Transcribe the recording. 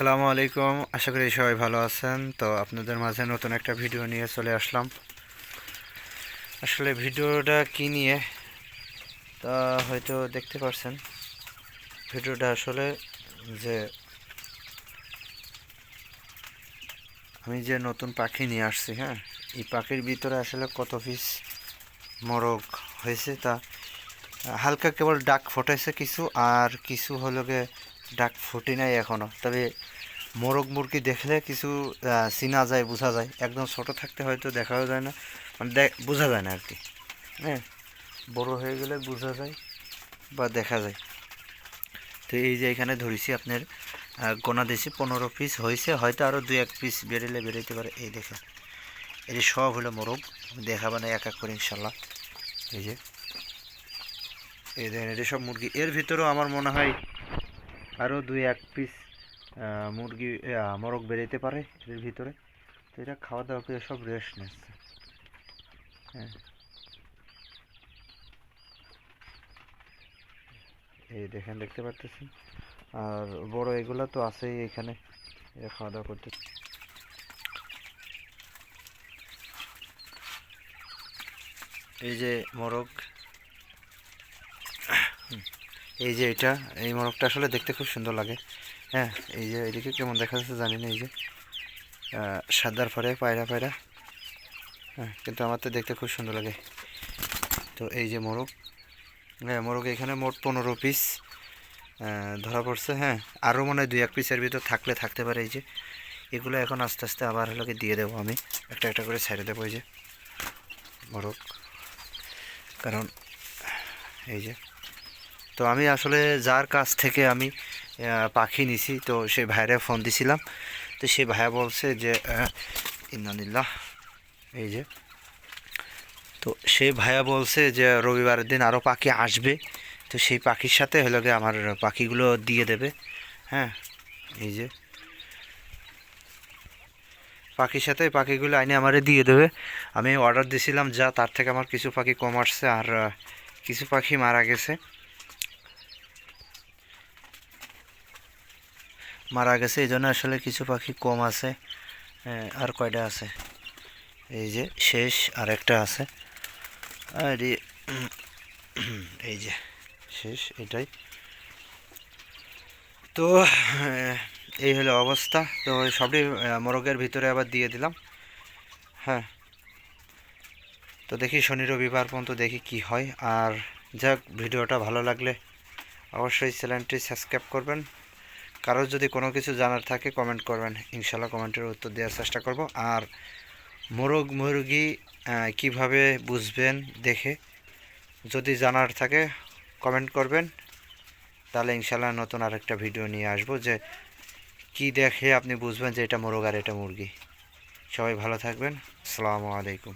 আসসালামু আলাইকুম। আশা করি সবাই ভালো আছেন। তো আপনাদের মাঝে নতুন একটা ভিডিও নিয়ে চলে আসলাম। আসলে ভিডিওটা কি নিয়ে? তা হয়তো দেখতে পারছেন। ভিডিওটা আসলে যে আমি যে নতুন পাখি নিয়ে আসছি হ্যাঁ? এই পাখির ভিতরে আসলে কত পিস মোরগ হয়েছে তা হালকা কেবল ডাক ফোটাইছে কিছু, আর কিছু হলো গে ডাক ফুটি নাই এখনও তবে মোরগ মুরগি দেখলে কিছু চিনা যায়, বোঝা যায়। একদম ছোট থাকতে হয়তো দেখাও যায় না। মানে দে- বোঝা যায় না আর কি হ্যাঁ বড় হয়ে গেলে বোঝা যায় বা দেখা যায়। তো এই যে এখানে ধরেছি আপনার গোনা দিয়েছি, পনেরো পিস হয়েছে। হয়তো আরও দুই, এক পিস বেরোলে বেরোতে পারে। এই দেখে এই সব হলো মোরগ। আমি দেখাবো না, এক এক করে ইনশাল্লাহ এই যে, এই দেখেন এটা সব মুরগি। এর ভিতরেও আমার মনে হয় আরও দুই, এক পিস মুরগি মোরগ বেরোতে পারে এর ভিতরে। তো এটা খাওয়া দাওয়া করে সব রেস্ট নিচ্ছে। হ্যাঁ। এই দেখেন, দেখতে পারতেছেন? আর বড় এগুলো তো আছেই এখানে। খাওয়া দাওয়া করতে এই যে মোরগ। এই যে এটা, এই মোরগটা আসলে দেখতে খুব সুন্দর লাগে। হ্যাঁ এই যে এদিকে কেমন দেখা যাচ্ছে জানি না, এই যে সাদার পরে, পায়রা পায়রা। হ্যাঁ কিন্তু আমার তো দেখতে খুব সুন্দর লাগে। তো এই যে মোরগ হ্যাঁ মোরগ এখানে মোট পনেরো পিস ধরা পড়ছে হ্যাঁ আরও মনে হয় দুই এক পিসের ভিতর থাকলে থাকতে পারে, এই যে। এগুলো এখন আস্তে আস্তে আবার হলোকে দিয়ে দেবো আমি, একটা একটা করে ছেড়ে দেবো, এই যে, মোরগ। কারণ, এই যে তো আমি আসলে যার কাছ থেকে আমি পাখি নিছি তো সেই ভাইরে ফোন দিছিলাম। তো সেই ভাইয়া বলছে যে আহ, ইন্নানিল্লাহ এই যে। তো সেই ভাইয়া বলছে যে রবিবারের দিন আরও পাখি আসবে। তো সেই পাখির সাথে হলো গিয়ে আমার পাখিগুলো দিয়ে দেবে। হ্যাঁ এই যে। পাখির সাথে পাখিগুলো আইনে আমারে দিয়ে দেবে। আমি অর্ডার দিয়েছিলাম যা তার থেকে আমার কিছু পাখি কম আসছে আর কিছু পাখি মারা গেছে। মারা গেছে, এই জন্য আসলে কিছু পাখি কম আছে আর কয়টা আছে? এই যে শেষ আর একটা আছে। আর, এই যে শেষ এটাই। তো এই হলো অবস্থা। তো সবই মোরগের ভিতরে আবার দিয়ে দিলাম। হ্যাঁ। তো দেখি শনি রবিবার পর্যন্ত দেখি কি হয়। আর যাক, ভিডিওটা ভালো লাগলে অবশ্যই চ্যানেলটি সাবস্ক্রাইব করবেন। কারোর যদি কোনো কিছু জানার থাকে কমেন্ট করবেন। ইনশাল্লাহ কমেন্টের উত্তর দেওয়ার চেষ্টা করব। আর মোরগ, মুরগি কীভাবে বুঝবেন দেখে যদি জানার থাকে কমেন্ট করবেন। তাহলে ইনশাল্লাহ নতুন আরেকটা ভিডিও নিয়ে আসব যে কি দেখে আপনি বুঝবেন যে এটা মোরগ আর এটা মুরগি। সবাই ভালো থাকবেন। আসসালামু আলাইকুম।